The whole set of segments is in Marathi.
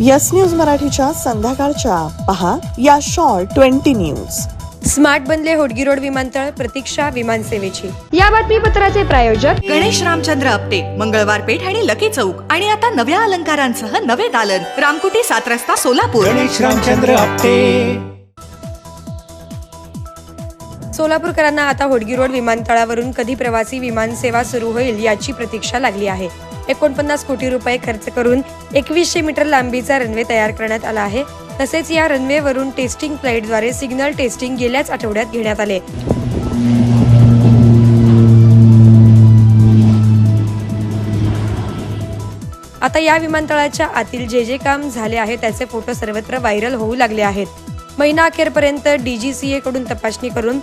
यस न्यूज मराठीच्या संध्याकाळच्या. पहा या शॉर्ट ट्वेंटी न्यूज. स्मार्ट बनले होडगी रोड विमानतळ प्रतीक्षा विमानसेवेची या बातमीपत्राचे प्रायोजक गणेश रामचंद्र आपटे मंगळवार पेठ आणि लकी चौक. आणि आता नव्या अलंकारांसह नवे दालन. रामकुटी सात रस्ता सोलापूर. गणेश रामचंद्र आपटे. सोलापूरकरांना आता होडगी रोड विमानतळावरून कधी प्रवासी विमान सेवा सुरू होईल याची प्रतीक्षा लागली आहे एकोणपन्नास कोटी रुपये खर्च करून एकवीसशे मीटर लांबीचा रनवे तयार करण्यात आला आहे. तसेच या रनवेवरून टेस्टिंग फ्लाईटद्वारे सिग्नल टेस्टिंग गेल्याच आठवड्यात घेण्यात आले. आता या विमानतळाच्या आतील जे जे काम झाले आहे त्याचे फोटो सर्वत्र व्हायरल होऊ लागले आहेत. महिना अखेरपर्यंत डीजीसीए कडून तपासणी करून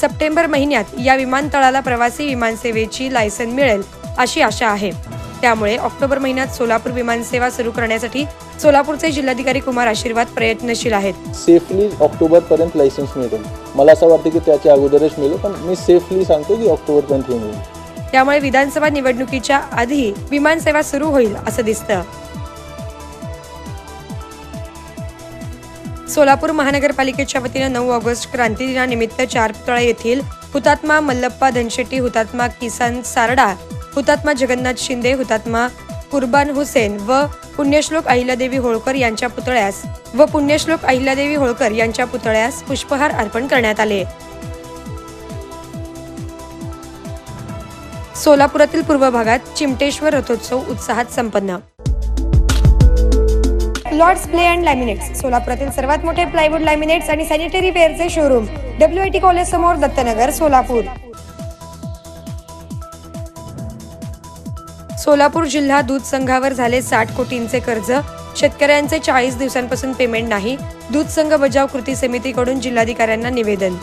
सप्टेंबर महिन्यात या विमानतळाला प्रवासी विमानसेवेची लायसन मिळेल अशी आशा आहे. त्यामुळे ऑक्टोबर महिन्यात सोलापूर विमानसेवा सुरू करण्यासाठी सोलापूरचे जिल्हाधिकारी कुमार आशीर्वाद प्रयत्नशील आहेत. सेफली ऑक्टोबरपर्यंत लायसन्स मिळेल. मला असं वाटतं की त्याच्या अगोदरच मिळेल पण मी सेफली सांगतो की ऑक्टोबरपर्यंत हे मिळेल. त्यामुळे विधानसभा निवडणुकीच्या आधी विमानसेवा सुरू होईल असं दिसतं. सोलापूर महानगरपालिकेच्या वतीनं नऊ ऑगस्ट क्रांती दिनानिमित्त चार पुतळा येथील हुतात्मा मल्लप्पा धनशेट्टी हुतात्मा किसन सारडा हुतात्मा जगन्नाथ शिंदे हुतात्मा कुर्बान हुसेन व पुण्यश्लोक अहिल्यादेवी होळकर यांच्या पुतळ्यास व पुण्यश्लोक अहिल्यादेवी होळकर यांच्या पुतळ्यास पुष्पहार अर्पण करण्यात आले. सोलापुरातील पूर्व भागात चिमटेश्वर रथोत्सव उत्साहात संपन्न. लॉर्ड्स प्ले अँड लॅमिनेट्स सोलापुरातील सर्वात मोठे प्लायवूड लॅमिनेट्स आणि sanitary वेअरचे showroom W I T college समोर दत्तनगर सोलापूर. सोलापूर जिल्हा दूध संघावर झाले साठ कोटींचे कर्ज. शेतकऱ्यांचे चाळीस दिवसांपासून पेमेंट नाही. दूध संघ बचाव कृती समितीकडून जिल्हाधिकाऱ्यांना निवेदन.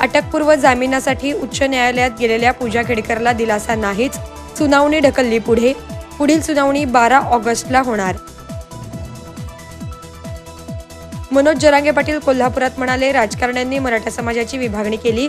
अटकपूर्व जामिनासाठी उच्च न्यायालयात गेलेल्या पूजा खेडकरला दिलासा नाहीच. सुनावणी ढकलली पुढे. पुढील सुनावणी बारा ऑगस्टला होणार. मनोज जरांगे पाटील कोल्हापुरात म्हणाले राजकारण्यांनी मराठा समाजाची विभागणी केली.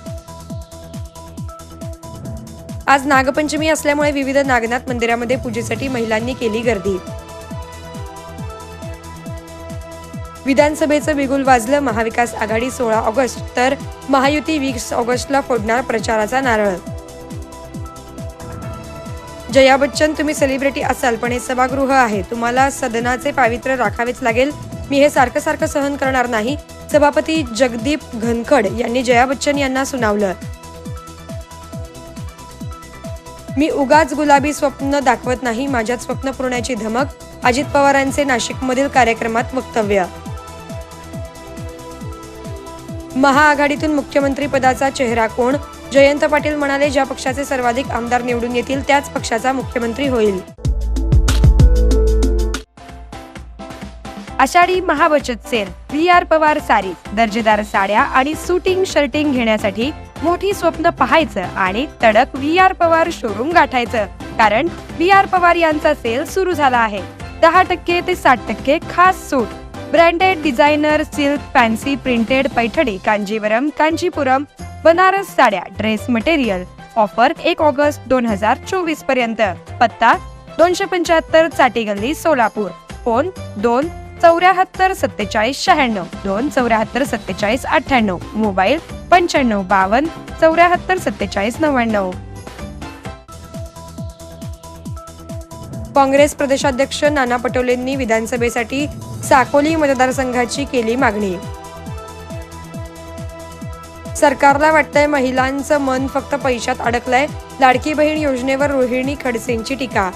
आज नागपंचमी असल्यामुळे विविध नागनाथ मंदिरामध्ये पूजेसाठी महिलांनी केली गर्दी. विधानसभेचं बिगुल वाजलं महाविकास आघाडी सोळा ऑगस्ट तर महायुती वीस ऑगस्टला फोडणार प्रचाराचा नारळ. जया बच्चन तुम्ही सेलिब्रिटी असाल पण हे सभागृह आहे. तुम्हाला सदनाचे पावित्र्य राखावेच लागेल. मी हे सारखं सारखं सहन करणार नाही. सभापती जगदीप घनखड यांनी जया बच्चन यांना सुनावलं. मी उगाच गुलाबी स्वप्न दाखवत नाही माझ्यात स्वप्न पुरण्याची धमक अजित पवारांचे नाशिकमधील कार्यक्रमात वक्तव्य. महाआघाडीतून मुख्यमंत्री पदाचा चेहरा कोण? जयंत पाटील म्हणाले ज्या पक्षाचे सर्वाधिक आमदार निवडून येतील त्याच पक्षाचा मुख्यमंत्री होईल. आषाढी महाबचत सेल व्ही आर पवार सारी दर्जेदार साड्या आणि सुटिंग शर्टिंग घेण्यासाठी मोठी स्वप्न पाहायचं आणि तडक व्ही आर पवार शोरूम गाठायचं. कारण व्ही आर पवार यांचा सेल सुरू झाला आहे. दहा टक्के ते साठ टक्के खास सूट. Branded designer silk fancy printed Paithani Kanjivaram Kanjipuram Banaras साड्या ड्रेस मटेरियल ऑफर एक ऑगस्ट दोन हजार चोवीसपर्यंत. पत्ता दोनशे पंच्याहत्तर चाटी गल्ली सोलापूर. फोन दोन चौऱ्याहत्तर सत्तेचाळीस शहाण्णव दोन चौऱ्याहत्तर सत्तेचाळीस अठ्ठ्याण्णव. मोबाईल पंच्याण्णव बावन्न चौऱ्याहत्तर सत्तेचाळीस नव्याण्णव. काँग्रेस प्रदेशाध्यक्ष नाना पटोलेंनी विधानसभेसाठी साकोली मतदारसंघाची केली मागणी. सरकारला वाटतंय महिलांचं मन फक्त पैशात अडकलंय लाडकी बहीण योजनेवर रोहिणी खडसेंची टीका.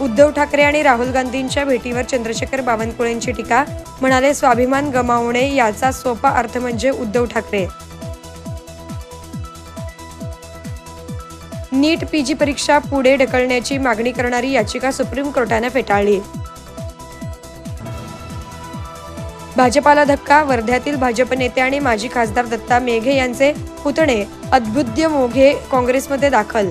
उद्धव ठाकरे आणि राहुल गांधींच्या भेटीवर चंद्रशेखर बावनकुळेंची टीका. म्हणाले स्वाभिमान गमावणे याचा सोपा अर्थ म्हणजे उद्धव ठाकरे. नीट पीजी परीक्षा पुढे ढकलण्याची मागणी करणारी याचिका सुप्रीम कोर्टाने फेटाळली. भाजपाला धक्का वर्ध्यातील भाजप नेते आणि माजी खासदार दत्ता मेघे यांचे पुतणे अद्भुत्य मोघे काँग्रेसमध्ये दाखल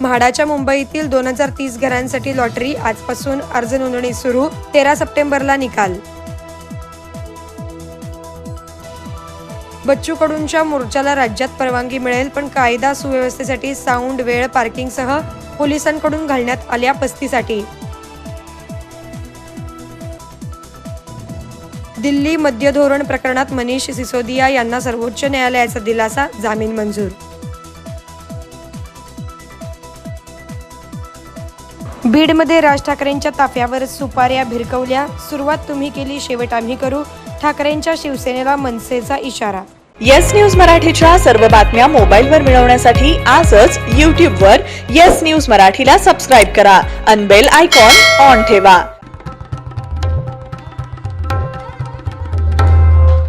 म्हाडाच्या मुंबईतील दोन हजार तीस घरांसाठी लॉटरी आजपासून अर्ज नोंदणी सुरू तेरा सप्टेंबरला निकाल. बच्चू कडूंच्या मोर्चाला राज्यात परवानगी मिळेल पण कायदा सुव्यवस्थेसाठी साऊंड वेळ पार्किंगसह पोलिसांकडून घालण्यात आल्या पस्तीसाठी. दिल्ली मद्य धोरण प्रकरणात मनीष सिसोदिया यांना सर्वोच्च न्यायालयाचा दिलासा जामीन मंजूर. बीडमध्ये राज ठाकरेंच्या ताफ्यावर सुपाऱ्या भिरकवल्या. सुरुवात तुम्ही केली शेवट आम्ही करू. ठाकरेंच्या शिवसेनेला मनसेचा इशारा. येस न्यूज मराठीच्या सर्व बातम्या मोबाईलवर मिळवण्यासाठी आजच यूट्यूबवर येस न्यूज मराठीला सबस्क्राईब करा. अनबेल आयकॉन ऑन ठेवा.